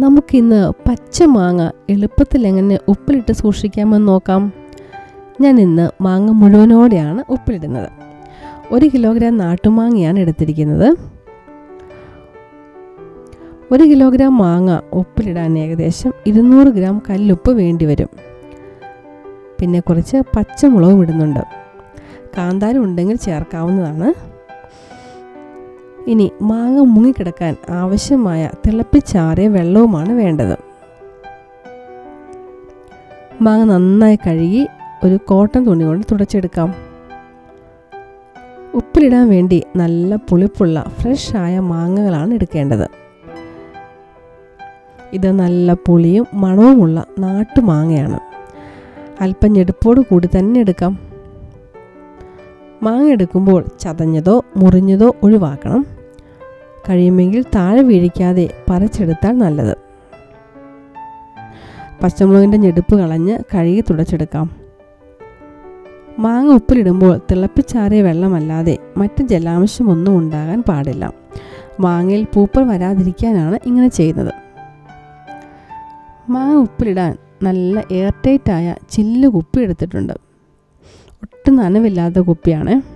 നമുക്കിന്ന് പച്ച മാങ്ങ എളുപ്പത്തിൽ എങ്ങനെ ഉപ്പിലിട്ട് സൂക്ഷിക്കാമെന്ന് നോക്കാം. ഞാൻ ഇന്ന് മാങ്ങ മുഴുവനോടെയാണ് ഉപ്പിലിടുന്നത്. ഒരു കിലോഗ്രാം നാട്ടുമാങ്ങയാണ് എടുത്തിരിക്കുന്നത്. ഒരു കിലോഗ്രാം മാങ്ങ ഉപ്പിലിടാൻ ഏകദേശം ഇരുന്നൂറ് ഗ്രാം കല്ലുപ്പ് വേണ്ടി വരും. പിന്നെ കുറച്ച് പച്ചമുളകും ഇടുന്നുണ്ട്. കാന്താരം ഉണ്ടെങ്കിൽ ചേർക്കാവുന്നതാണ്. ഇനി മാങ്ങ മുങ്ങിക്കിടക്കാൻ ആവശ്യമായ തിളപ്പിച്ചാറിയ വെള്ളവുമാണ് വേണ്ടത്. മാങ്ങ നന്നായി കഴുകി ഒരു കോട്ടൺ തുണി കൊണ്ട് തുടച്ചെടുക്കാം. ഉപ്പിലിടാൻ വേണ്ടി നല്ല പുളിപ്പുള്ള ഫ്രഷ് ആയ മാങ്ങകളാണ് എടുക്കേണ്ടത്. ഇത് നല്ല പുളിയും മണവുമുള്ള നാട്ടുമാങ്ങയാണ്. അല്പം ഞെടുപ്പോട് കൂടി തന്നെ എടുക്കാം. മാങ്ങ എടുക്കുമ്പോൾ ചതഞ്ഞതോ മുറിഞ്ഞതോ ഒഴിവാക്കണം. കഴിയുമെങ്കിൽ താഴെ വീഴിക്കാതെ പറിച്ചെടുത്താൽ നല്ലത്. പച്ചമുളകിന്റെ ഞെടുപ്പ് കളഞ്ഞ് കഴുകി തുടച്ചെടുക്കാം. മാങ്ങ ഉപ്പിലിടുമ്പോൾ തിളപ്പിച്ചാറിയ വെള്ളമല്ലാതെ മറ്റ് ജലാംശമൊന്നും ഉണ്ടാകാൻ പാടില്ല. മാങ്ങയിൽ പൂപ്പൽ വരാതിരിക്കാനാണ് ഇങ്ങനെ ചെയ്യുന്നത്. മാങ്ങ ഉപ്പിലിടാൻ നല്ല എയർ ടൈറ്റായ ചില്ല് കുപ്പി എടുത്തിട്ടുണ്ട്. ഒട്ടും നനവില്ലാത്ത കുപ്പിയാണ്.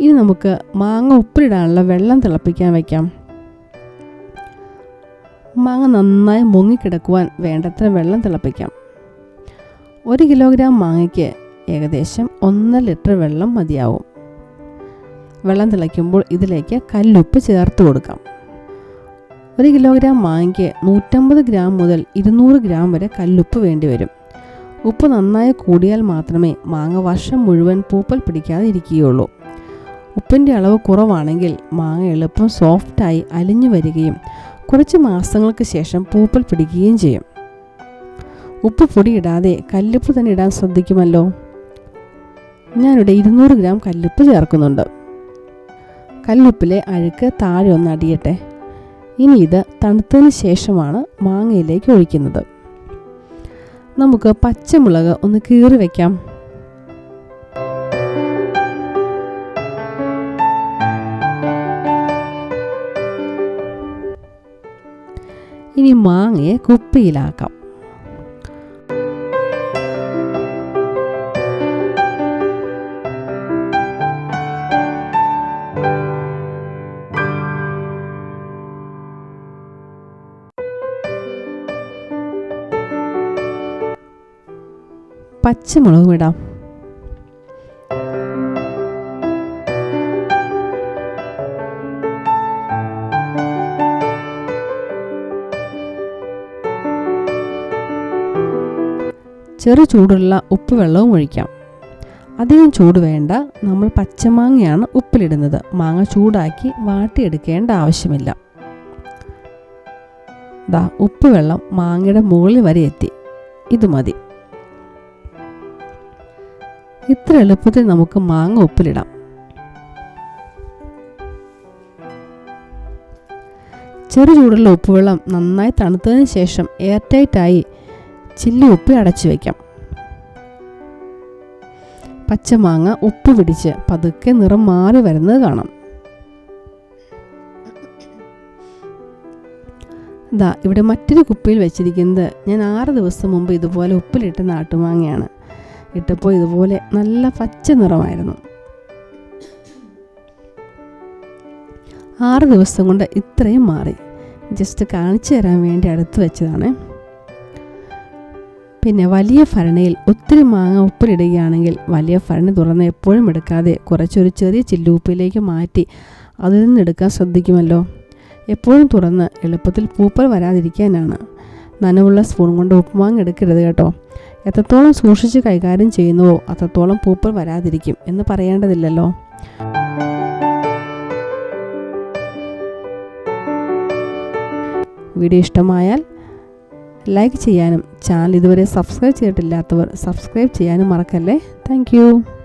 ഇനി നമുക്ക് മാങ്ങ ഉപ്പിലിടാനുള്ള വെള്ളം തിളപ്പിക്കാൻ വയ്ക്കാം മാങ്ങ നന്നായി മുങ്ങിക്കിടക്കുവാൻ വേണ്ടത്ര വെള്ളം തിളപ്പിക്കാം. ഒരു കിലോഗ്രാം മാങ്ങയ്ക്ക് ഏകദേശം ഒന്നര ലിറ്റർ വെള്ളം മതിയാവും. വെള്ളം തിളയ്ക്കുമ്പോൾ ഇതിലേക്ക് കല്ലുപ്പ് ചേർത്ത് കൊടുക്കാം. ഒരു കിലോഗ്രാം മാങ്ങയ്ക്ക് നൂറ്റമ്പത് ഗ്രാം മുതൽ ഇരുന്നൂറ് ഗ്രാം വരെ കല്ലുപ്പ് വേണ്ടി വരും. ഉപ്പ് നന്നായി കൂടിയാൽ മാത്രമേ മാങ്ങ വർഷം മുഴുവൻ പൂപ്പൽ പിടിക്കാതെ ഇരിക്കുകയുള്ളൂ. ഉപ്പിന്റെ അളവ് കുറവാണെങ്കിൽ മാങ്ങ എളുപ്പം സോഫ്റ്റായി അലിഞ്ഞു വരികയും കുറച്ച് മാസങ്ങൾക്ക് ശേഷം പൂപ്പൽ പിടിക്കുകയും ചെയ്യും. ഉപ്പ് പൊടിയിടാതെ കല്ലുപ്പ് തന്നെ ഇടാൻ ശ്രദ്ധിക്കുമല്ലോ? ഞാനിവിടെ ഇരുന്നൂറ് ഗ്രാം കല്ലുപ്പ് ചേർക്കുന്നുണ്ട്. കല്ലുപ്പിലെ അഴുക്ക് താഴെ ഒന്ന് അടിയട്ടെ. ഇനി ഇത് തണുത്തതിന് ശേഷമാണ് മാങ്ങയിലേക്ക് ഒഴിക്കുന്നത്. നമുക്ക് പച്ചമുളക് ഒന്ന് കീറി വയ്ക്കാം ഇനി മാങ്ങയെ കുപ്പിയിലാക്കാം. പച്ചമുളകും ഇടാം. ചെറു ചൂടുള്ള ഉപ്പ് വെള്ളവും ഒഴിക്കാം. അധികം ചൂട് വേണ്ട നമ്മൾ പച്ചമാങ്ങയാണ് ഉപ്പിലിടുന്നത്. മാങ്ങ ചൂടാക്കി വാട്ടിയെടുക്കേണ്ട ആവശ്യമില്ല. ദാ ഉപ്പ് വെള്ളം മാങ്ങയുടെ മുകളിൽ വരെ എത്തി. ഇത് മതി. ഇത്ര എളുപ്പത്തിൽ നമുക്ക് മാങ്ങ ഉപ്പിലിടാം. ചെറു ചൂടുള്ള ഉപ്പുവെള്ളം നന്നായി തണുത്തതിന് ശേഷം എയർ ടൈറ്റായി ചില്ലി ഉപ്പ് അടച്ചു വയ്ക്കാം പച്ചമാങ്ങ ഉപ്പ് പിടിച്ച് പതുക്കെ നിറം മാറി വരുന്നത് കാണാം. ഇതാ ഇവിടെ മറ്റൊരു കുപ്പിയിൽ വെച്ചിരിക്കുന്നത് ഞാൻ ആറ് ദിവസം മുമ്പ് ഇതുപോലെ ഉപ്പിലിട്ട നാട്ടുമാങ്ങയാണ്. ഇട്ടപ്പോൾ ഇതുപോലെ നല്ല പച്ച നിറമായിരുന്നു. ആറ് ദിവസം കൊണ്ട് ഇത്രയും മാറി. ജസ്റ്റ് കാണിച്ചു തരാൻ വേണ്ടി അടുത്ത് വെച്ചതാണ്. പിന്നെ വലിയ ഭരണയിൽ ഒത്തിരി മാങ്ങ ഉപ്പിലിടുകയാണെങ്കിൽ വലിയ ഭരണി തുറന്ന് എപ്പോഴും എടുക്കാതെ കുറച്ചൊരു ചെറിയ ചില്ലുപ്പിലേക്ക് മാറ്റി അതിൽ നിന്ന് എടുക്കാൻ ശ്രദ്ധിക്കുമല്ലോ. എപ്പോഴും തുറന്ന് എളുപ്പത്തിൽ പൂപ്പൽ വരാതിരിക്കാനാണ്. നനവുള്ള സ്പൂൺ കൊണ്ട് ഉപ്പുമാങ്ങ എടുക്കരുത് കേട്ടോ. എത്രത്തോളം സൂക്ഷിച്ച് കൈകാര്യം ചെയ്യുന്നുവോ അത്രത്തോളം പൂപ്പൽ വരാതിരിക്കും എന്ന് പറയേണ്ടതില്ലല്ലോ. വീഡിയോ ഇഷ്ടമായാൽ ലൈക്ക് ചെയ്യാനും ചാനൽ ഇതുവരെ സബ്സ്ക്രൈബ് ചെയ്തിട്ടില്ലാത്തവർ സബ്സ്ക്രൈബ് ചെയ്യാനും മറക്കല്ലേ? താങ്ക്